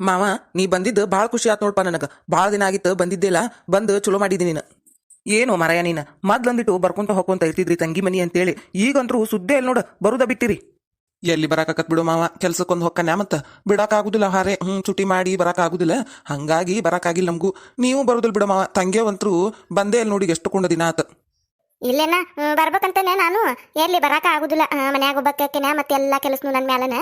ಮಾವ, ನೀ ಬಂದಿದ್ದು ಭಾಳ ಖುಷಿ ಆತ್ ನೋಡ್ಪ ನನಗೆ. ಭಾಳ ದಿನ ಆಗಿತ್ತು, ಬಂದಿದ್ದಿಲ್ಲ, ಬಂದು ಚಲೋ ಮಾಡಿದಿ ನೀನು. ಏನು ಮರಯ ನೀನು? ಮೊದ್ಲಂದಿಟ್ಟು ಬರ್ಕೊಂತ ಹೋಗ್ಕೊಂತ ಇರ್ತಿದ್ರಿ ತಂಗಿ ಮನಿ ಅಂತೇಳಿ. ಈಗಂತರೂ ಸುದ್ದೇ ಇಲ್ಲ ನೋಡು, ಬರುದ ಬಿಟ್ಟಿರಿ. ಎಲ್ಲಿ ಬರಾಕತ್ ಬಿಡು ಮಾವ ಕೆಲ್ಸಕ್ಕೊಂದು ಹೊಕ್ಕನೆ ಮತ್ತ? ಬಿಡಕ್ಕಾಗುದಿಲ್ಲ ಹಾರೆ ಹ್ಞೂ ಚುಟಿ ಮಾಡಿ ಬರಾಕಾಗುದಿಲ್ಲ. ಹಂಗಾಗಿ ಬರಾಕಾಗಿಲ್ಲ ನಮಗೂ. ನೀವು ಬರುದಿಲ್ಲ ಬಿಡು ಮಾವ, ತಂಗಿಯವಂತರು ಬಂದೇ ಇಲ್ಲಿ ನೋಡಿ ಎಷ್ಟು ಕೊಂಡ ದಿನ ಆತ. ಇಲ್ಲೇನ ಬರ್ಬೇಕಂತಾನೆ ನಾನು. ಎಲ್ಲಿ ಬರಾಕ ಆಗುದಿಲ್ಲ. ಮನ್ಯಾಗ ಒಬ್ಬಕ್ಕೆನ ಮತ್ತೆ ಎಲ್ಲಾ ಕೆಲಸನು ನನ್ನ ಮ್ಯಾಲನ.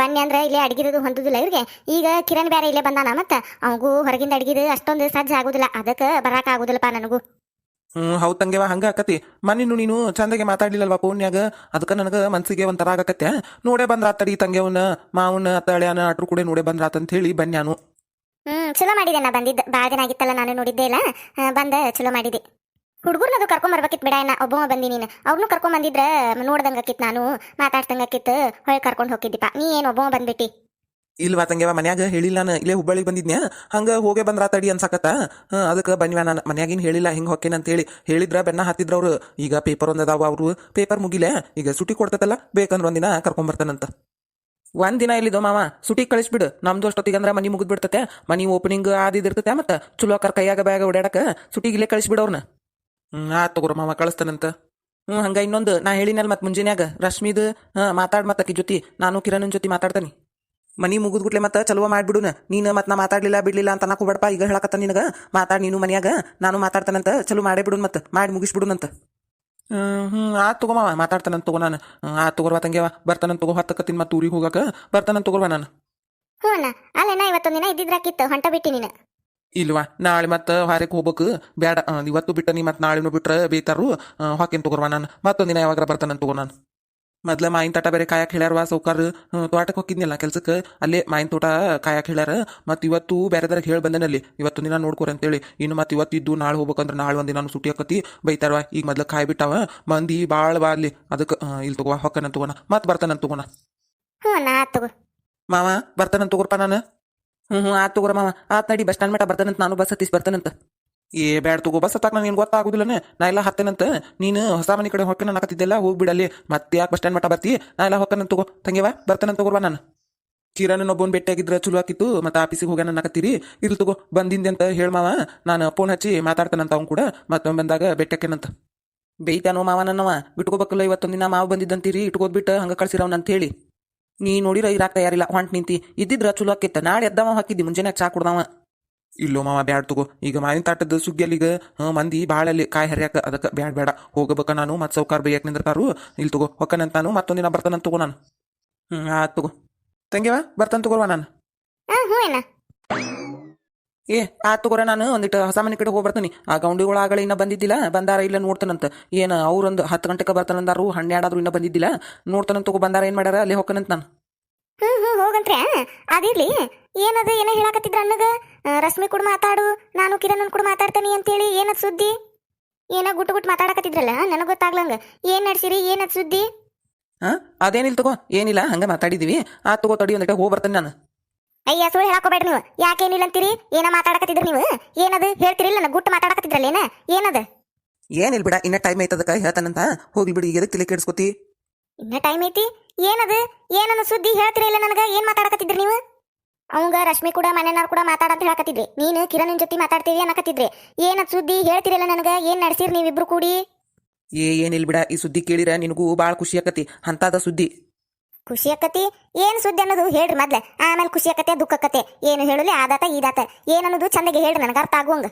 ಬನ್ನಿ ಅಂದ್ರೆ ಇಲ್ಲಿ ಅಡಿಗಿದು ಹೊಂದುದಿಲ್ಲ ಇವ್ರಿಗೆ. ಈಗ ಕಿರಣ್ ಬೇರೆ ಇಲ್ಲೇ ಬಂದಾನ ಮತ್ತ? ಅವಗೂ ಹೊರಗಿಂದ ಅಡಿಗಿದು ಅಷ್ಟೊಂದು ಸಜ್ಜ ಆಗುದಿಲ್ಲ. ಅದಕ್ಕೆ ಬರಾಕ ಆಗುದಿಲ್ಲಪ್ಪ ನನಗೂ. ಹ್ಮ್ ಹೌದ್ ತಂಗೇವಾ ಹಂಗ ಆಕತಿ. ಮನಿನು ನೀನು ಚಂದಗೆ ಮಾತಾಡ್ಲಿಲ್ಲಲ್ವಾ ಫೋನ್ಯಾಗ? ಅದಕ್ಕೆ ನನಗೆ ಮನ್ಸಿಗೆ ಒಂಥರ ಆಗಕತ್ತೆ ನೋಡೇ ಬಂದ್ರ ತಂಗೆವನ್ನ ಮಾವನ್ನ ಮಾವನ ಅತ್ತಳ್ಯಾನ ಅಟ್ರು ಕೂಡ ನೋಡೇ ಬಂದ್ರ ಅಂತ ಹೇಳಿ ಬನ್ಯಾನು ಹ್ಮ್ ಚಲೋ ಮಾಡಿದೆ ನಾ ಬಂದಿದ್ದ. ಭಾಳ ದಿನ ಆಗಿತ್ತಲ್ಲ ನಾನು ನೋಡಿದ್ದೇ ಇಲ್ಲ. ಬಂದ ಚಲೋ ಮಾಡಿದೆ ಹುಡುಗರ್ನದು ಕರ್ಕೊಂಡ್ ಬರ್ಬೇಕಿತ್ತು ಬಿಡ ನಾ ಒಬ್ಬ ಬಂದಿ ನೀನು. ಅವ್ರನ್ನೂ ಕರ್ಕೊಂಡ್ ಬಂದಿದ್ರ ನೋಡ್ದಂಗಾಕಿತ್ತು ನಾನು ಮಾತಾಡ್ದಂಗಾಕಿತ್ತು ಹೊಳ್ ಕರ್ಕೊಂಡು ಹೋಗಿದ್ದಿಪ್ಪ. ನೀ ಏನು ಒಬ್ಬ ಬಂದ್ಬಿಟ್ಟಿ? ಇಲ್ವಾ ತಂಗ್ಯವ ಮನ್ಯಾಗ ಹೇಳಿಲ್ಲ ನಾನು. ಇಲ್ಲೇ ಹುಬ್ಬಳ್ಳಿಗೆ ಬಂದಿದ್ನ್ಯಾ? ಹಂಗ ಹೋಗೇ ಬಂದ್ರ ತಡಿ ಅನ್ಸಕತ್ತ? ಅದಕ್ಕೆ ಬನ್ನಿವ ನಾನು. ಮನ್ಯಾಗಿನ್ ಹೇಳಿಲ್ಲ, ಹಿಂಗೆ ಹೊಕ್ಕೇನ ಅಂತ ಹೇಳಿ ಹೇಳಿದ್ರ ಬೆನ್ನ ಹತ್ತಿದ್ರ ಅವ್ರು. ಈಗ ಪೇಪರ್ ಒಂದದಾವ ಅವರು. ಪೇಪರ್ ಮುಗಿಲೆ, ಈಗ ಸುಟಿ ಕೊಡ್ತತಲ್ಲ, ಬೇಕಂದ್ರ ಒಂದಿನ ಕರ್ಕೊಂಡ್ ಬರ್ತಾನಂತ. ಒಂದ್ ದಿನ ಇಲ್ಲಿದು ಮಾವ, ಸುಟಿ ಕಳಿಸ್ಬಿಡು. ನಮ್ದು ಅಷ್ಟೊತ್ತಿಗೆ ಅಂದ್ರೆ ಮನಿ ಮುಗಿದ್ ಬಿಡ್ತತೆ ಮನಿ ಓಪನಿಂಗ್ ಆದಿದಿರ್ತತೆ ಮತ್ತೆ. ಚಲೋ ಕರ್ ಕೈಯಾಗ ಬ್ಯಾಗ ಓಡಾಡಕ ಸುಟಿಗೆ ಇಲ್ಲೇ ಆ ತಗೋರ ಮಾವ ಕಳಿಸ್ತಾನಂತ. ಹ್ಞೂ ಹಂಗ ಇನ್ನೊಂದು ನಾ ಹೇಳಿನಲ್ ಮತ್ತೆ ಮುಂಜಾನ್ಯಾಗ ರಶ್ಮಿದು ಹಾ ಮಾತಾಡ್ ಮತ್ತೆ ಅಕಿ ಜೊತೆ ನಾನು ಕಿರಣನ್ ಜೊತೆ ಮಾತಾಡ್ತಾನೆ. ಮನಿ ಮುಗಿದ್ಗುಟ್ಲೆ ಮತ್ತೆ ಚಲೋ ಮಾಡ್ಬಿಡುನ ನೀನು ಮತ್ತೆ ನಾ ಮಾತಾಡ್ಲಿಲ್ಲ ಬಿಡ್ಲಿಲ್ಲ ಅಂತ ನಾಕು ಹೋಗ್ಬೇಡಪ್ಪ ಈಗ ಹೇಳಕತ್ತ ನಿನಗ. ಮಾತಾಡ್ ನೀನು ಮನ್ಯಾಗ ನಾನು ಮಾತಾಡ್ತಾನಂತ ಚಲೋ ಮಾಡೇ ಬಿಡುನ್ ಮತ್ತೆ ಮಾಡಿ ಮುಗಿಸ್ಬಿಡುನಂತ. ಹ್ಮ್ ಹ್ಮ್ ಆತ್ ತಗೋ ಮಾವ ಮಾತಾಡ್ತಾನಂತ ತಗೋ ನಾನು. ಆ ತಗೋ ತಗೋರ್ವ ತಂಗ್ಯವ ಬರ್ತಾನಂತ ತಗೋ ಹತ್ತಕತ್ತಿನ ಮತ್ತೆ ಊರಿಗೆ ಹೋಗಾಕ ಬರ್ತಾನಂತ ತಗೋರ್ವ ನಾನು. ಹ್ಞೂ ಅಣ್ಣ ಅಲ್ಲೇನ ಇವತ್ತೊಂದು ದಿನ ಇದ್ದಿದ್ರಾಕಿತ್ತು ಹೊಂಟ ಬಿಟ್ಟಿ ನೀನು. ಇಲ್ವಾ? ನಾಳೆ ಮತ್ತೆ ಹಾರಕ್ಕೆ ಹೋಗ್ಬೇಕು. ಬೇಡ ಇವತ್ತು ಬಿಟ್ಟು ನೀ ಮತ್ತೆ ನಾಳೆನೂ ಬಿಟ್ರೆ ಬೇಯ್ತಾರು ಹಾಕಿನ ತಗೋರ್ವ ನಾನು. ಮತ್ತೊಂದಿನ ಯಾವಾಗ ಬರ್ತಾನಂತ ತಗೋ ನಾನು. ಮೊದ್ಲ ಮಾಯಿನ ತೋಟ ಬೇರೆ ಕಾಯಕ್ ಹೇಳ್ಯಾರ ಸೌಕಾರ್. ತೋಟಕ್ಕೆ ಹೋಗಿದ್ನಿಲ್ಲ ಕೆಲ್ಸಕ್ಕೆ ಅಲ್ಲೇ ಮಾಯಿನ ತೋಟ ಕಾಯಕ್ ಹೇಳ್ಯಾರ. ಮತ್ತು ಇವತ್ತು ಬೇರೆದಾರಿಗೆ ಹೇಳಿ ಬಂದನಲ್ಲಿ. ಇವತ್ತು ದಿನ ನೋಡ್ಕೊರಿ ಅಂತೇಳಿ. ಇನ್ನು ಮತ್ತೆ ಇವತ್ತು ಇದ್ದು ನಾಳೆ ಹೋಗ್ಬೇಕಂದ್ರೆ ನಾಳೆ ಒಂದಿನ ನಾನು ಸುಟಿ ಹಾಕತಿ ಬೈತಾರವ ಈಗ ಮೊದ್ಲು ಕಾಯಿ ಬಿಟ್ಟಾವ. ಮಂದಿ ಭಾಳ ಬಾ ಅಲ್ಲಿ. ಅದಕ್ಕೆ ಇಲ್ಲಿ ತಗೋ ಹೊಕ್ಕನ ತಗೋಣ ಮತ್ತೆ ಬರ್ತಾನಂತ ತಗೋಣ ಹ್ಞೂ ಆತ್ ತಗೋ. ಮಾವ ಬರ್ತಾನಂತ ತಗೋರ್ಪ ನಾನು. ಹ್ಞೂ ಆತ್ ತಗೋರ ಮಾವ ಆತ್ ನಡಿ ಬಸ್ ಸ್ಟ್ಯಾಂಡ್ ಮಟ್ಟ ಬರ್ತಾನಂತ, ನಾನು ಬಸ್ ಹತ್ತಿಸ್ ಬರ್ತಾನಂತ. ಏ, ಬ್ಯಾಡ ತಗೋ ಬಸ್ ಹತ್ತಾಕ ನಾನು ಗೊತ್ತಾಗುದಿಲ್ಲನೆ. ನಾ ಎಲ್ಲ ಹತ್ತೇನಂತ. ನೀನು ಹೊಸ ಮನೆ ಕಡೆ ಹೊಕ್ಕನ ಅನ್ನಕತ್ತಿದ್ದೆಲ್ಲ ಹೋಗ್ಬಿಡಲ್ಲಿ ಮತ್ತೆ ಯಾಕೆ ಬಸ್ ಸ್ಟ್ಯಾಂಡ್ ಮಟ್ಟ ಬರ್ತಿ? ನಾ ಎಲ್ಲ ಹೊಕ್ಕನಂತ ತಗೋ. ತಂಗ್ಯವ ಬರ್ತಾನಂತ ತಗೋರ್ವ ನಾನು. ಕಿರಣ್ ಒಬ್ಬನ್ ಭೇಟಿಯಾಗಿದ್ರೆ ಚಲೋ ಆಕಿತ್ತು. ಮತ್ತೆ ಆಫೀಸಿಗೆ ಹೋಗ್ಯಾನ ಅನ್ನಕತ್ತೀರಿ ಇಲ್ಲಿ ತಗೋ ಬಂದಿಂದೆ ಅಂತ ಹೇಳ್ಮಾವ. ನಾನು ಫೋನ್ ಹಚ್ಚಿ ಮಾತಾಡ್ತಾನಂತ ಅವ್ನು ಕೂಡ. ಮತ್ತೆ ಬಂದಾಗ ಭೇಟಿಯಾಕೇನಂತ ಬೇಯ್ತಾನೋ ಮಾವ ನನ್ನವ. ಬಿಟ್ಕೋಬೇಕಲ್ಲ ಇವತ್ತೊಂದಿನ ಮಾವ ಬಂದಿದ್ದಂತೀರಿ. ಇಟ್ಕೋದ್ಬಿಟ್ಟು ಹಂಗ ಕಳ್ಸಿರವ್ ಅಂತ ಹೇಳಿ ನೀ ನೋಡಿರ ಇರಾಕ್ ತಯಾರಿಲ್ಲ ಹೊಂಟ್ ನಿಂತಿ. ಇದ್ದಿದ್ರ ಚಲೋ ಆಕಿತ್ತ ನಾಳೆ ಎದ್ದವ ಹಾಕಿದ್ದಿ, ಮುಂಜಾನೆ ಚಾ ಕುಡ್ದವ. ಇಲ್ಲೋ ಮಾವ, ಬ್ಯಾಡ್ ತಗೋ. ಈಗ ಮಾವಿನ ತಾಟದ ಸುಗ್ಗಿಯಲ್ಲಿಗ ಮಂದಿ ಬಾಳಲ್ಲಿ ಕಾಯಿ ಹರಿಯಾಕ, ಅದಕ್ಕೆ ಬ್ಯಾಡ್ ಬೇಡ ಹೋಗಬೇಕ ನಾನು, ಮತ್ತೆ ಸೌಕಾರ್ ಬೈಯಾಕ ನಿಂದ್ರಕಾರು ಇಲ್ಲಿ ತಗೋ, ಹೊಕ್ಕನಂತ ನಾನು, ಮತ್ತೊಂದಿನ ಬರ್ತಾನಂತ ತಗೋ ನಾನು. ಹ್ಮ್, ಆತ್ ತಗೋ. ತಂಗ್ಯವ, ಬರ್ತಾನ ತಗೋವಾ ನಾನು? ಹ್ಞೂ ಏ ಆತ್ ತಗೋರ ನಾನು ಒಂದಿಟ್ಟು ಹೊಸ ಮನೆ ಕಡೆ ಹೋಗಿ ಬರ್ತೀನಿ. ಆ ಗೌಂಡಿಗಳ ಆಗಲೇ ಇನ್ನ ಬಂದಿದ್ದಿಲ್ಲ ಬಂದಾರ ಇಲ್ಲ ನೋಡ್ತಾನಂತ. ಏನು ಅವ್ರೊಂದು ಹತ್ತು ಗಂಟೆಗೆ ಬರ್ತಾನಂದಾರು ಹನ್ನೆರಡಾದ್ರೂ ಇನ್ನ ಬಂದಿದ್ದಿಲ್ಲ ನೋಡ್ತಾನಂತ ತಗೋ ಬಂದಾರ ಏನು ಮಾಡ್ಯಾರ ಅಲ್ಲಿ ಹೊಕ್ಕನಂತ ನಾನು. ಹ್ಮ್ ಹ್ಮ್ ಹೋಗಂತ್ರೆ ಅದಿರ್ಲಿ ಏನದ ಏನ ಹೇಳಾಕತ್ತಿದ್ರ ಅನ್ನಗ? ರಶ್ಮಿ ಕೂಡ ಮಾತಾಡು ನಾನು ಕಿರಣ್ ಕೂಡ ಮಾತಾಡ್ತೇನೆ ಅಂತೇಳಿ ಏನದ್ ಸುದ್ದಿ? ಏನ ಗುಟ್ಟು ಗುಟ್ಟು ಮಾತಾಡಕತ್ತಿದ್ರಲ್ಲ ನನಗೆ ಗೊತ್ತಾಗ್ಲಂಗ. ಏನ್ ನಡ್ಸಿರಿ ಏನದ್ ಸುದ್ದಿ? ಹಾ ಅದೇನಿಲ್ಲ ತಗೋ ಏನಿಲ್ಲ ಹಂಗ ಮಾತಾಡಿದೀವಿ. ಆ ತಗೋ ತಡಿ ಒಂದಿಟ ಹೋಗಿ ಬರ್ತೀನಿ ನಾನು. ಅಯ್ಯ ಸುಳ್ಳು ಹೇಳಕೋಬೇಡ್ರಿ ನೀವು. ಯಾಕೇನಿಲ್ಲ ಅಂತೀರಿ? ಏನ ಮಾತಾಡಕತ್ತಿದ್ರಿ ನೀವು? ಏನದು? ಹೇಳ್ತೀರಿ ಇಲ್ಲ ಗುಟ್ಟು ಮಾತಾಡಕತ್ತಿದ್ರಲ್ಲ ಏನ? ಏನದ? ಏನಿಲ್ಲ ಬಿಡ ಇನ್ನ ಟೈಮ್ ಐತದಕ್ಕ ಹೇಳ್ತಾನಂತ. ಹೋಗ್ಲಿ ಬಿಡಿ ಎದಕ್ಕೆ ತಲೆ ಕೆಡಿಸ್ಕೊತಿ? ಇನ್ನ ಟೈಮ್ ಐತಿ? ಏನದು? ಏನನ್ನ ಸುದ್ದಿ ಹೇಳ್ತಿರಿಲ್ಲ ನನಗ? ಏನ್ ಮಾತಾಡಕತ್ತಿದ್ರಿ ನೀವು? ಅವಂಗ ರಶ್ಮಿ ಕೂಡ ಮನೆನಾರ್ ಕೂಡ ಮಾತಾಡಂತ ಹೇಳಕತ್ತಿದ್ರಿ. ನೀನು ಕಿರಣನ್ ಜೊತೆ ಮಾತಾಡ್ತೀವಿ ಅನ್ನಕತ್ತಿದ್ರಿ. ಏನದ್ ಸುದ್ದಿ ಹೇಳ್ತಿರಲ್ಲ ನನಗ? ಏನ್ ನಡೆಸಿರಿ ನೀವಿಬ್ರು ಕೂಡಿ? ಏ ಏನಿಲ್ಲ ಬಿಡ ಈ ಸುದ್ದಿ ಕೇಳಿರ ನಿನಗೂ ಭಾಳ ಖುಷಿ ಆಕತಿ. ಅಂತಾದ ಸುದ್ದಿ. ಖುಷಿ ಆಕತಿ? ಏನ್ ಸುದ್ದಿ ಅನ್ನೋದು ಹೇಳ್ರಿ ಮೊದ್ಲ. ಆಮೇಲೆ ಖುಷಿ ಆಕತೆ ದುಃಖ ಆಕತೆ. ಏನು ಹೇಳಲಿ? ಆದಾತ ಈದಾತ ಏನನ್ನೋದು ಚಂದಗೆ ಹೇಳ್ರಿ ನನಗೆ ಅರ್ಥ ಆಗುವಂಗ.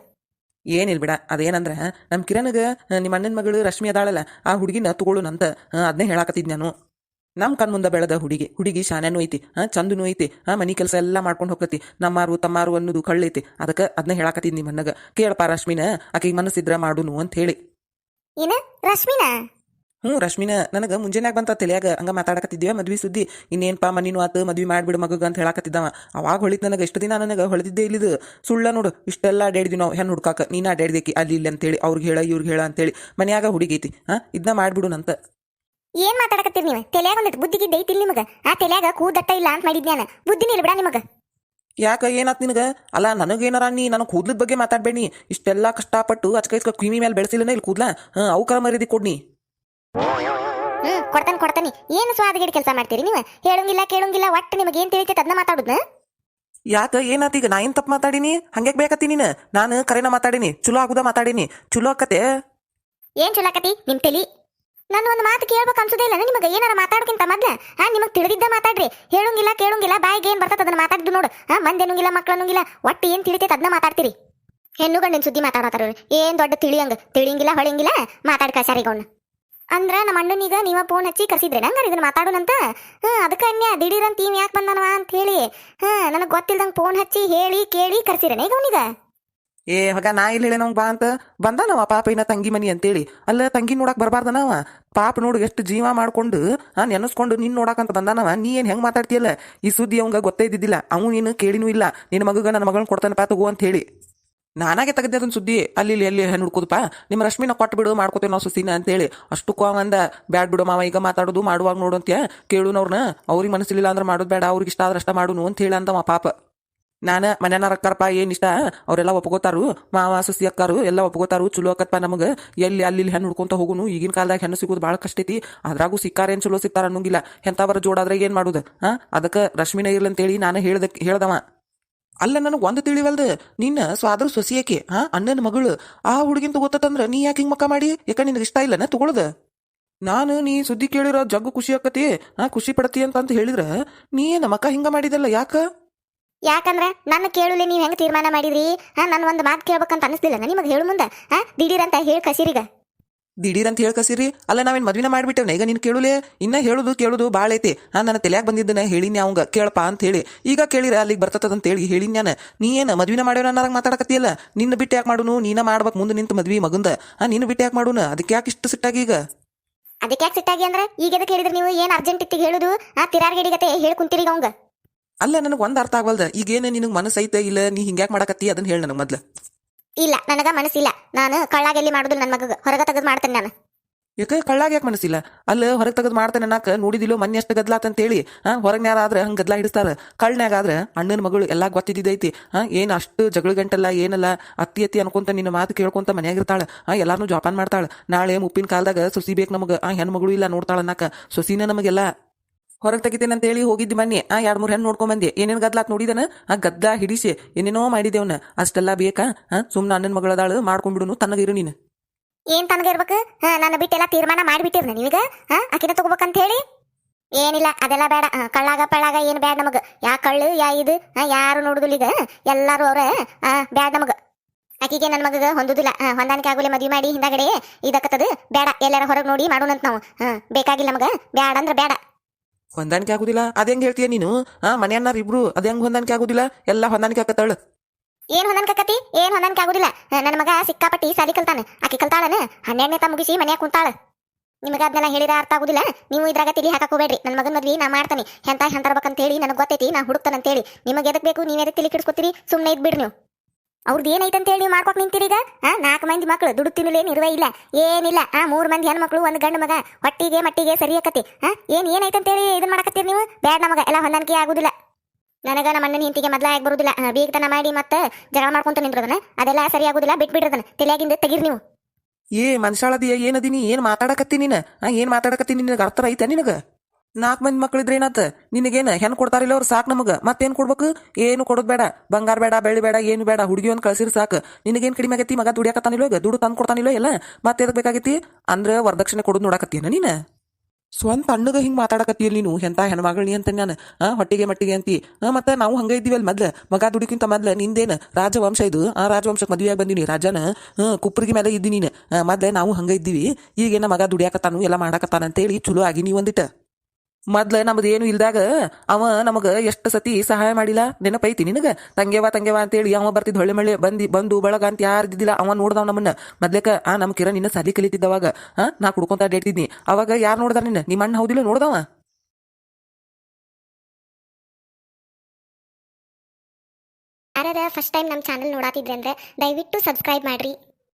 ಏನಿಲ್ಲ ಬಿಡ ಅದೇನಂದ್ರ ನಮ್ಮ ಕಿರಣಗ ನಿಮ್ಮ ಅಣ್ಣನ ಮಗಳು ರಶ್ಮಿ ಅದಾಳಲ್ಲ ಆ ಹುಡುಗಿನ ತಗೊಳುನಂತ ಅದನ್ನೇ ಹೇಳಾಕತ್ತಿದ್ ನಾನು. ನಮ್ಮ ಕಣ್ ಮುಂದೆ ಬೆಳೆದ ಹುಡುಗಿ ಹುಡುಗಿ ಶಾನ್ಯಾನು ಐತಿ ಹಾ ಚಂದನು ಐತಿ ಹಾ ಮನಿ ಕೆಲಸ ಎಲ್ಲ ಮಾಡ್ಕೊಂಡು ಹೋಗತಿ ನಮ್ಮಾರು ತಮ್ಮಾರು ಅನ್ನೋದು ಕಳ್ಳೈತಿ ಅದಕ್ಕೆ ಅದನ್ನ ಹೇಳಾಕತ್ತಿದ್ ನಿಮ್ಮ ಅಣ್ಣಗ. ಕೇಳಪ್ಪ ರಶ್ಮಿನ ಆಕಿಗೆ ಮನಸ್ಸಿದ್ರ ಮಾಡುನು ಅಂತ ಹೇಳಿ. ಏನ? ರಶ್ಮಿನಾ? ಹ್ಞೂ ರಶ್ಮಿನ ನನಗೆ ಮುಂಜಾನೆಯಾಗ ಬಂತ ತಲೆಯಾಗ ಹಂಗ ಮಾತಾಡಕತ್ತಿದ್ವಿ ಮದ್ವಿ ಸುದ್ದಿ ಇನ್ನೇನ್ಪಾ ಮನಿನೂ ಆತು ಮದ್ವಿ ಮಾಡಿಬಿಡು ಮಗಗೆ ಅಂತ ಹೇಳಾಕತ್ತಿದ್ದವ. ಅವಾಗ ಹೊಳಿತ್ ನನಗೆ ಎಷ್ಟು ದಿನ ನನಗೆ ಹೊಳೆದಿದ್ದೇ ಇಲ್ಲಿದು. ಸುಳ್ಳ ನೋಡು ಇಷ್ಟೆಲ್ಲ ಅಡ್ಯಾಡಿದ್ವಿ ನಾವು. ಹೆಣ್ಣು ಹುಡ್ಕಾಕ ನೀನು ಅಡ್ಯಾಡ್ದೇಕಿ ಅಲ್ಲಿ ಇಲ್ಲಿ ಅಂತೇಳಿ ಅವ್ರಿಗೆ ಹೇಳ ಇವ್ರಿಗೆ ಹೇಳ ಅಂತೇಳಿ ಮನ್ಯಾಗ ಹುಡುಗೈತಿ. ಹಾಂ ಇದನ್ನ ಮಾಡ್ಬಿಡುನಂತ ಏನ್ ಮಾತಾಡಕತ್ತೀರಿ ನೀವು? ತಲೆಯಾಗ ಒಂದಿಟ್ಟು ಬುದ್ಧಿಗೆ ದೈತಿಲ್ ನಿಮಗ? ಆ ತಲೆಯಾಗ ಕೂದಟ್ಟ ಇಲ್ಲ ಅಂತ ಮಾಡಿದ್ನ್ಯಾನ ಬುದ್ಧಿ ಇಲ್ಲ ಬಿಡ ನಿಮಗ? ಯಾಕ ಏನಾತ್ ನಿನಗ? ಅಲ್ಲ ನನಗೇನಾರ ನೀ ನನಗೆ ಕೂದ್ಲದ ಬಗ್ಗೆ ಮಾತಾಡ್ಬೇಡಿ. ಇಷ್ಟೆಲ್ಲ ಕಷ್ಟಪಟ್ಟು ಅಚ್ಕೈಸ್ಕ ಕಿವಿ ಮೇಲೆ ಬೆಳೆಸಿಲ್ಲ ಇಲ್ಲಿ ಕೂದ್ಲ? ಹಾಂ ಅವಕರ ಮರ್ಯಾದೆ ಕೊಡ್ನಿ ಹ್ಮ್ ಕೊಡ್ತಾನೆ ಕೊಡ್ತಾನೆ. ಏನು ಸ್ವಾದಗಿಡ ಕೆಲಸ ಮಾಡ್ತೀರಿ ನೀವು? ಹೇಳಂಗಿಲ್ಲ ಕೇಳಂಗಿಲ್ಲ ಒಟ್ಟು ನಿಮಗೆ ಏನ್ ತಿಳಿತೈತೆ ಅದನ್ನ ಮಾತಾಡುದ್ನ? ಯಾಕ ಏನಾತ ಈಗ? ನಾ ಏನ್ ತಪ್ಪು ಮಾತಾಡೀನಿ? ಹಂಗ್ಯಾಕ್ ಬೇಕತ್ತಿ ನೀನು? ನಾನು ಕರೆನ ಮಾತಾಡಿನಿ ಚಲೋ ಆಗುದ ಮಾತಾಡಿನಿ. ಚಲೋ ಆಕತೆ? ಏನ್ ಆಕತಿ? ನಿಮ್ ತಲಿ? ನಾನು ಒಂದು ಮಾತು ಕೇಳ್ಬೇಕು ಅನ್ಸುದೇ ಇಲ್ಲ ನಿಮಗೆ ಏನಾರ ಮಾತಾಡೋಕ್ಕಿಂತ ಮೊದ್ಲ? ಹಾ ನಿಮಗೆ ತಿಳಿದಿದ್ದ ಮಾತಾಡ್ರಿ. ಹೇಳಂಗಿಲ್ಲ ಕೇಳಂಗಿಲ್ಲ ಬಾಯಿಗೆ ಏನ್ ಬರ್ತದ ಅದನ್ನ ಮಾತಾಡ್ದು ನೋಡು. ಹಾ ಮಂದಿ ಅನ್ನಂಗಿಲ್ಲ ಮಕ್ಳು ಅನ್ನಂಗಿಲ್ಲ ಒಟ್ಟು ಏನ್ ತಿಳಿತೈತೆ ಅದನ್ನ ಮಾತಾಡ್ತೀರಿ? ಹೆಣ್ಣು ಗಂಡಿನ ಸುದ್ದಿ ಮಾತಾಡತ್ತಾರ ಏನ್ ದೊಡ್ಡ ತಿಳಿಯಂಗ? ತಿಳಿಯಂಗಿಲ್ಲ ಹೊಳಿಯಂಗಿಲ್ಲ? ಮಾತಾಡ್ ಕಸಾರಿ ಗೌಣ ಅಂದ್ರ ನಮ್ಮ ಅಣ್ಣನೀಗ ನೀವ ಫೋನ್ ಹಚ್ಚಿ ಕರ್ಸಿದ್ರೆ ನಂಗಾರ ಇದನ್ನ ಮಾತಾಡೋಣಂತ ಹಾ ಅದಕ್ಕೆ ಅನ್ಯ ದಿಢೀರಂತ ಟೀಮ್ ಯಾಕೆ ಬಂದನವ ಅಂತ ಹೇಳಿ. ಹಾ ನನಗೆ ಗೊತ್ತಿಲ್ದಂಗ ಫೋನ್ ಹಚ್ಚಿ ಹೇಳಿ, ಕೇಳಿ ಕರ್ಸಿರೇನೆ ಈಗ ಅವನಿಗ? ಏ ಹೊಗ ನಾ ಇಲ್ಲಿ ಹೇಳಿ ಬಾ ಅಂತ? ಬಂದಾನವ ಪಾಪ ಇನ್ನ ತಂಗಿ ಮನಿ ಅಂತೇಳಿ. ಅಲ್ಲ, ತಂಗಿ ನೋಡಕ್ ಬರಬಾರ್ದನವ. ಪಾಪ ನೋಡು ಎಷ್ಟು ಜೀವ ಮಾಡ್ಕೊಂಡು, ಆ, ನೆನಸ್ಕೊಂಡು ನಿನ್ ನೋಡಕಂತ ಬಂದಾನವ. ನೀ ಏನ್ ಹೆಂಗ್ ಮಾತಾಡ್ತೀಯಲ್ಲ? ಈ ಸುದ್ದಿ ಅವಂಗ ಗೊತ್ತೇ ಇದ್ದಿದ್ದಿಲ್ಲ. ಅವನು ನೀನು ಕೇಳಿನೂ ಇಲ್ಲ. ನಿನ್ನ ಮಗಗ ನನ್ನ ಮಗಳನ್ನ ಕೊಡ್ತಾನಪ್ಪ ತಗೋ ಅಂತ ಹೇಳಿ. ನಾನಾಗೆ ತೆಗೆದೆ ಅದನ್ನ ಸುದ್ದಿ ಅಲ್ಲಿ ಇಲ್ಲಿ ಎಲ್ಲಿ ಹುಡ್ಕೋದಪ್ಪ ನಿಮ್ಮ ರಶ್ಮಿನ ಕೊಟ್ಟು ಬಿಡು, ಮಾಡ್ಕೋತೇವೆ ನಾವು ಸುಸಿನ ಅಂತೇಳಿ. ಅಷ್ಟಕ್ಕೂ ಅವಂದ ಬ್ಯಾಡ್ ಬಿಡು ಮಾವ, ಈಗ ಮಾತಾಡೋದು ಮಾಡುವಾಗ ನೋಡು ಅಂತ ಕೇಳುನವ್ರನ್ನ ಅವ್ರಿಗೆ ಮನಸ್ಸಿಲ್ಲ ಅಂದ್ರೆ ಮಾಡೋದು ಬೇಡ, ಅವ್ರಿಗೆ ಇಷ್ಟ ಆದ್ರೆ ಅಷ್ಟ ಮಾಡುನು ಅಂತ ಹೇಳಿ ಅಂದವ ಪಾಪ. ನಾನು ಮನೆಯವ್ರ ಅಕ್ಕಾರಪ್ಪ ಏನು ಇಷ್ಟ? ಅವರೆಲ್ಲ ಒಪ್ಕೋತಾರು. ಮಾವ ಸುಸಿ ಅಕ್ಕಾರು, ಎಲ್ಲ ಒಪ್ಕೋತಾರು. ಚಲೋ ಅಕ್ಕಪ್ಪ ನಮಗೆ. ಎಲ್ಲಿ ಅಲ್ಲಿ ಇಲ್ಲಿ ಹೆಣ್ಣು ಹುಡ್ಕೊಂತ ಹೋಗುನು. ಈಗಿನ ಕಾಲದಾಗ ಹೆಣ್ಣು ಸಿಗೋದು ಭಾಳ ಕಷ್ಟ ಐತಿ. ಅದ್ರಾಗೂ ಸಿಕ್ಕಾರೇನು ಚಲೋ ಸಿಕ್ತಾರ ಅನ್ನೋಂಗಿಲ್ಲ. ಎಂಥವರ ಜೋಡಾದ್ರೆ ಏನು ಮಾಡುದು? ಹಾಂ? ಅದಕ್ಕೆ ರಶ್ಮಿನ ಇರ್ಲಿ ಅಂತೇಳಿ ನಾನು ಹೇಳ್ದಕ್ಕೆ ಹೇಳ್ದವ. ಅಲ್ಲ, ನನಗೆ ಒಂದು ತಿಳಿವಲ್ದು. ನಿನ್ನ ಸ್ವಾದ್ರ ಸೊಸಿಯಕ್ಕೆ ಹಾ ಅಣ್ಣನ ಮಗಳು, ಆ ಹುಡುಗಿನ ತಗೋತಂದ್ರ ನೀ ಯಾಕೆ ಹಿಂಗೆ ಮಕ್ಕ ಮಾಡಿ? ಯಾಕ ನಿನಗೆ ಇಷ್ಟ ಇಲ್ಲನ? ತಗೊಳ್ದ. ನಾನು ನೀ ಸುದ್ದಿ ಕೇಳಿರೋ ಜಗ್ಗು ಖುಷಿ ಆಕತಿ ಹಾ ಖುಷಿ ಪಡತಿ ಅಂತ ಅಂತ ಹೇಳಿದ್ರ, ನೀ ಏನ ಮಕ್ಕ ಹಿಂಗ ಮಾಡಿದಲ್ಲ ಯಾಕ? ಯಾಕಂದ್ರ ನನ್ನ ಕೇಳಲಿ ನೀವ್ ಹೆಂಗೆ ತೀರ್ಮಾನ ಮಾಡಿದ್ರಿ? ಹಾ ನನ್ ಒಂದ್ ಮಾತು ಕೇಳ್ಬೇಕಂತ ಅನಿಸ್ಲಿಲ್ಲ ನಿಮಗ್ ಹೇಳು ಮುಂದೆ? ಹಾ ಅಂತ ಹೇಳಿ ಕಸಿರಿಗ. ದಿಢೀರ್ ಅಂತ ಹೇಳಿ ಕಸಿರಿ ಅಲ್ಲ ನಾವೇನು ಮದ್ವಿನ ಮಾಡಿಬಿಟ್ಟೇವೆ ಈಗ ನೀನು ಕೇಳುಲೆ? ಇನ್ನ ಹೇಳುದು ಕೇಳುದು ಭಾಳ ಐತಿ. ನಾನು ನನ್ನ ತಲೆಯಾಗ ಬಂದಿದ್ದನ ಹೇಳಿನಿ ಅವಂಗ. ಕೇಳಪ್ಪ ಅಂತ ಹೇಳಿ. ಈಗ ಕೇಳಿರ ಅಲ್ಲಿಗೆ ಬರ್ತದ ಅಂತ ಹೇಳಿ ಹೇಳಿನಿ ನಾನು. ನೀ ಏನು ಮದ್ವಿನ ಮಾಡ್ಯವ ಅನ್ನೋದಾಗ ಮಾತಾಡಕತ್ತಿಯಲ್ಲ? ನಿನ್ನ ಬಿಟ್ಟು ಯಾಕೆ ಮಾಡುನು? ನೀನ ಮಾಡ್ಬೇಕು ಮುಂದೆ ನಿಂತು ಮದ್ವಿ ಮಗಂದ. ಆ ನಿನ್ನ ಬಿಟ್ಟು ಯಾಕೆ ಮಾಡುನ? ಅದಕ್ಕೆ ಯಾಕೆ ಇಷ್ಟು ಸಿಟ್ಟಾಗಿ ಈಗ? ಅದಕ್ಕೆ ಯಾಕೆ ಸಿಟ್ಟಾಗಿ ಅಂದ್ರೆ ಈಗ ಎದಕ್ಕೆ ಹೇಳಿದ್ರೆ ನೀವು? ಏನು ಅರ್ಜೆಂಟ್ ಇತ್ತಿಗೆ ಹೇಳುದು? ಆ ತಿರಾರ್ಗಡಿಗತೆ ಹೇಳಿ ಕುಂತಿರಿ ಅವಂಗ. ಅಲ್ಲ ನನಗೆ ಒಂದು ಅರ್ಥ ಆಗವಲ್ದ. ಏನೇ ನಿನಗೆ ಮನಸ್ಸು ಐತೆ ಇಲ್ಲ ನೀ ಹಿಂಗ್ಯಾಕೆ ಮಾಡಕತ್ತಿ? ಅದನ್ನ ಹೇಳಿ ನನಗೆ ಮೊದ್ಲು. ಇಲ್ಲ, ನನಗ ಮನಸ್ಸಿಲ್ಲ. ನಾನು ಕಳ್ಳಾಗೆಲ್ಲಿ ಮಾಡುದು ನನ್ನ ಮಗ ಹೊರಗ ತೆಗೆದು ಮಾಡ್ತೇನೆ ನಾನು. ಯಾಕೆ ಕಳ್ಳಾಗ ಯಾಕೆ ಮನಸ್ಸಿಲ್ಲ? ಅಲ್ಲ ಹೊರಗೆ ತೆಗೆದು ಮಾಡ್ತಾನೆ ನಾಕ, ನೋಡಿದಿಲ್ಲೋ ಮೊನ್ನೆ ಎಷ್ಟು ಗದ್ಲಾತ ಅಂತೇಳಿ. ಹಾ ಹೊರಗ್ನ್ಯಾರ ಆದ್ರೆ ಹಂಗೆ ಗದ್ಲಾ ಹಿಡಿಸ್ತಾರ. ಕಳ್ಳನ್ಯಾಗ ಆದ್ರೆ ಅಣ್ಣನ ಮಗಳು ಎಲ್ಲ ಗೊತ್ತಿದ್ದೈತಿ ಹಾ, ಏನ್ ಅಷ್ಟು ಜಗಳ ಗಂಟಲ್ಲ, ಏನಲ್ಲ, ಅತ್ತಿ ಅತ್ತಿ ಅನ್ಕೊಂತ ನಿನ್ನ ಮಾತು ಕೇಳ್ಕೊಂತ ಮನೆಯಾಗಿರ್ತಾಳೆ ಇರ್ತಾಳ. ಹಾ ಎಲ್ಲಾನು ಜೋಪಾನ ಮಾಡ್ತಾಳ. ನಾಳೆ ಮುಪ್ಪಿನ ಕಾಲದಾಗ ಸೊಸಿ ಬೇಕು ನಮಗೆ. ಆ ಹೆಣ್ಮಗಳು ಇಲ್ಲ ನೋಡ್ತಾಳೆ ಅನ್ನಕ. ಸೊಸಿನ ನಮಗೆಲ್ಲ ಹೊರಗೆ ತೆಗಿತೇನೆ ಅಂತ ಹೇಳಿ ಹೋಗಿದ್ದು ಮನ್ನೆ ಆ, ಎರಡು ಮೂರು ಹೆಣ್ಣು ನೋಡ್ಕೊಂಡ್ ಬಂದೆ. ಏನೇನು ಗದ್ಲಾಕ್ ನೋಡಿದನ? ಆ, ಗದ್ದ ಹಿಡಿಸಿ. ಏನೇನೋ ಮಾಡಿದೇವನ ಅಷ್ಟೆಲ್ಲ ಬೇಕಾ? ಹಾ ಸುಮ್ನ ಅಣ್ಣನ ಮಗಳದಾಳು ಮಾಡ್ಕೊಂಡ್ಬಿಡುನು. ತನ್ನಗಿರು ನೀನು. ಏನ್ ತನಗ ಇರ್ಬೇಕು ನನ್ನ ಬಿಟ್ಟೆಲ್ಲ ತೀರ್ಮಾನ ಮಾಡಿಬಿಟ್ಟಿರ್ನ ನೀವೀಗ? ಅಕ್ಕಿನ ತಗೋಬೇಕಂತ ಹೇಳಿ? ಏನಿಲ್ಲ, ಅದೆಲ್ಲ ಬೇಡ. ಕಳ್ಳಾಗ ಪಳ್ಳಾಗ ಏನ್ ಬ್ಯಾಡ ನಮಗ. ಯಾ ಕಳ್ಳು, ಯಾ ಇದು ಯಾರು ನೋಡುದಿಲ್ಲ ಈಗ. ಎಲ್ಲಾರು ಅವ್ರ, ಆ, ಬ್ಯಾಡ ನಮಗ. ಆಕಿಗೆ ನನ್ನ ಮಗಗ ಹೊಂದುದಿಲ್ಲ. ಹೊಂದಾಣಿಕೆ ಆಗುಲೆ ಮದ್ವಿ ಮಾಡಿ ಹಿಂದಾಗಡೆ ಇದಕ್ಕತ್ತದ. ಬೇಡ, ಎಲ್ಲಾರ ಹೊರಗೆ ನೋಡಿ ಮಾಡೋಣಂತ ನಾವು. ಬೇಕಾಗಿಲ್ಲ ನಮಗ. ಬ್ಯಾಡ. ಅಂದ್ರ ಬೇಡ ಹೊಂದಾಣಿಕೆ ಆಗುದಿಲ್ಲ. ಅದ ಹೆಂಗ್ ಹೇಳ್ತೀಯ ನೀನು? ಆ, ಮನೆಯನ್ನಾರ ಇಬ್ರು ಅದ ಹೆಂಗ್ ಹೊಂದಾಣಿಕೆ ಆಗುದಿಲ್ಲ? ಎಲ್ಲ ಹೊಂದಾಣಿಕೆ ಆಕತ್ತಾಳ ಏನ್ ಹೊಂದಾಣಿಕೆ ಆಕತಿ ಏನ್ ಹೊಂದಾಣಿಕೆ ಆಗುದಿಲ್ಲ. ನನ್ನ ಮಗ ಸಿಕ್ಕಾಪಟ್ಟಿ ಸಾಲಿ ಕಲ್ತಾನ. ಆಕೆ ಕಲ್ತಾಳನ? ಹನ್ನೆರಡನೇ ತಾ ಮುಗಿಸಿ ಮನ್ಯಾಗ ಕುಂತಾಳ. ನಿಮಗೆ ಅದನ್ನೆಲ್ಲ ಹೇಳಿರ ಅರ್ಥ ಆಗುದಿಲ್ಲ? ನೀವು ಇದ್ರಾಗ ತಿಳಿ ಹಾಕಕ್ ನನ್ನ ಮಗನ ಮದ್ವಿ ನಾ ಮಾಡ್ತಾನೆ. ಎಂತ ಹೆಂತರ್ಬೇಕಂತ ಹೇಳಿ ನನಗೆ ಗೊತ್ತೈತಿ, ನಾ ಹುಡುಕ್ತಾನಂತ ಹೇಳಿ ನಿಮಗೆ ಎದಕ್ ಬೇಕು? ನೀವ್ ಎದಕ್ ತಿಳಿ ಕಿಡ್ಸ್ಕೊತೀರಿ? ಸುಮ್ಮನೆ ಇದ್ ಬಿಡ್ರಿ ನೀವು. ಅವ್ರದ್ದು ಏನೈತೆ ಅಂತ ಹೇಳಿ ನೀವು ಮಾಡ್ಕೊಕ್ ನಿಂತೀರಿ ಈಗ? ಆ, ನಾಲ್ಕು ಮಂದಿ ಮಕ್ಕಳು ದುಡ್ಡು ತಿನ್ನಲೇನು ಇರುವ ಇಲ್ಲ. ಏನಿಲ್ಲ, ಆ, ಮೂರು ಮಂದಿ ಹೆಣ್ಮಕ್ಳು, ಒಂದು ಗಂಡು ಮಗ. ಹೊಟ್ಟಿಗೆ ಮಟ್ಟಿಗೆ ಸರಿ ಆಕತಿ. ಏನ್ ಏನೈತೆ ಅಂತ ಹೇಳಿ ಇದನ್ನ ಮಾಡಕತ್ತೀರಿ ನೀವು? ಬೇಡ ನಮಗ, ಎಲ್ಲ ಹೊಂದಾಣಿಕೆ ಆಗುದಿಲ್ಲ. ನನಗ ನಮ್ಮ ಅಣ್ಣನ ಹಿಂತಿಗೆ ಮೊದ್ಲ ಆಗಿ ಬರುದಿಲ್ಲ. ಬೀಗತನ ಮಾಡಿ ಮತ್ತೆ ಜಗಳ ಮಾಡ್ಕೊಂತ ನಿಂದ್ರದನ ಅದೆಲ್ಲ ಸರಿ ಆಗುದಿಲ್ಲ ಬಿಟ್ಬಿಡ್ರದನ ತಲೆಯಾಗಿಂದ ತೆಗೀರಿ ನೀವು. ಏ ಮನುಷ್ಯಾಳದಿಯ ಏನದಿನಿ? ಏನ್ ಮಾತಾಡಕತ್ತಿ ನೀನ? ಏನು ಏನ್ ಮಾತಾಡಕತ್ತಿ ನಿನಗೆ ಅರ್ಥ ಐತೆ ನಿನಗ? ನಾಲ್ಕು ಮಂದಿ ಮಕ್ಳಿದ್ರೆ ಏನಾತ? ನಿನಗೇನ ಹೆಣ್ ಕೊಡ್ತಾರಿಲ್ಲ ಅವ್ರು? ಸಾಕು ನಮಗೆ. ಮತ್ತೇನು ಕೊಡ್ಬೇಕು? ಏನು ಕೊಡೋದು ಬೇಡ. ಬಂಗಾರ ಬೇಡ, ಬೆಳ್ಳಿ ಬೇಡ, ಏನು ಬೇಡ. ಹುಡುಗಿ ಒಂದು ಕಳ್ಸಿರ್ ಸಾಕು. ನಿನಗೇನು ಕಡಿಮೆ ಆಗೈತಿ? ಮಗ ದುಡಿಯಾಕತ್ತಾನಿಲ್ಲ ಈಗ ದುಡ್ಡು ತಂದು ಕೊಡ್ತಾನಿಲ್ಲ ಎಲ್ಲ? ಮತ್ತೆ ಎದಕ್ಕೆ ಬೇಕಾಗೈತಿ? ಅಂದ್ರೆ ವರದಕ್ಷಿಣೆ ಕೊಡೋದು ನೋಡಕತ್ತೀನ ನೀನ? ಸ್ವಂತ ಅಣ್ಣಗ ಹಿಂಗ್ ಮಾತಾಡಕತ್ತೀಯ ನೀನು? ಎಂತ ಹೆಣ್ಮಗಳ್ ಅಂತ ನಾನು? ಆ, ಹೊಟ್ಟಿಗೆ ಮಟ್ಟಿಗೆ ಅಂತಿ. ಹಾಂ ಮತ್ತೆ ನಾವು ಹಂಗ ಇದ್ದೀವಲ್ಲ ಮೊದ್ಲ? ಮಗ ದುಡಿಕ್ಕಿಂತ ಮೊದ್ಲು? ನಿಂದೇನು? ರಾಜವಂಶ ಇದು. ಆ ರಾಜವಂಶಕ್ಕೆ ಮದುವೆಯಾಗಿ ಬಂದಿನಿ. ರಾಜನ ಹ್ಮ್ ಕುಪ್ಪರಿಗೆ ಮೇಲೆ ಇದ್ದೀನಿ ನೀನು. ಮೊದ್ಲೇ, ನಾವು ಹಂಗೆ ಇದ್ದೀವಿ. ಈಗೇನ ಮಗ ದುಡಿಯಾಕತ್ತಾನು? ಎಲ್ಲ ಮಾಡಾಕತ್ತಾನ ಅಂತೇಳಿ ಚಲೋ ಆಗಿ ನೀ ಒಂದಿಟ ಮೊದ್ಲ ನಮ್ದು ಏನು ಇಲ್ದಾಗ ಅವ ನಮಗ ಎಷ್ಟು ಸತಿ ಸಹಾಯ ಮಾಡಿಲ್ಲ, ನೆನಪೈತಿ ನಿನಗ? ತಂಗೆವ ತಂಗೆವ ಅಂತೇಳಿ ಅವ ಬರ್ತಿದ್ ಹೊಳ್ಳೆ ಮಳೆ ಬಂದಿ, ಬಂದು ಬಳಗ ಅಂತ ಯಾರು ಇದ್ದಿದ್ದಿಲ್ಲ, ಅವ ನೋಡ್ದವ್ ನಮ್ಮನ್ನ. ಮೊದ್ಲೇಕ, ಆ ನಮ್ ಕಿರ ನಿನ್ನ ಸಾಲಿ ಕಲಿತಿದ್ದವಾಗ ಹಾ ನಾ ಕುಡ್ಕೊಂತ ಡೇಟಿದ್ನಿ ಅವಾಗ ಯಾರು ನೋಡ್ದಾರ ನಿನ್ನ? ನಿಮ್ಮ ಅಣ್ಣ ಹೌದಿಲ್ಲ ನೋಡ್ದವ? ಅರೆ ಫಸ್ಟ್ ಟೈಮ್ ನಮ್ಮ ಚಾನಲ್ ನೋಡಾತಿದ್ರೆ ಅಂದ್ರೆ ದಯವಿಟ್ಟು ಸಬ್ಸ್ಕ್ರೈಬ್ ಮಾಡ್ರಿ.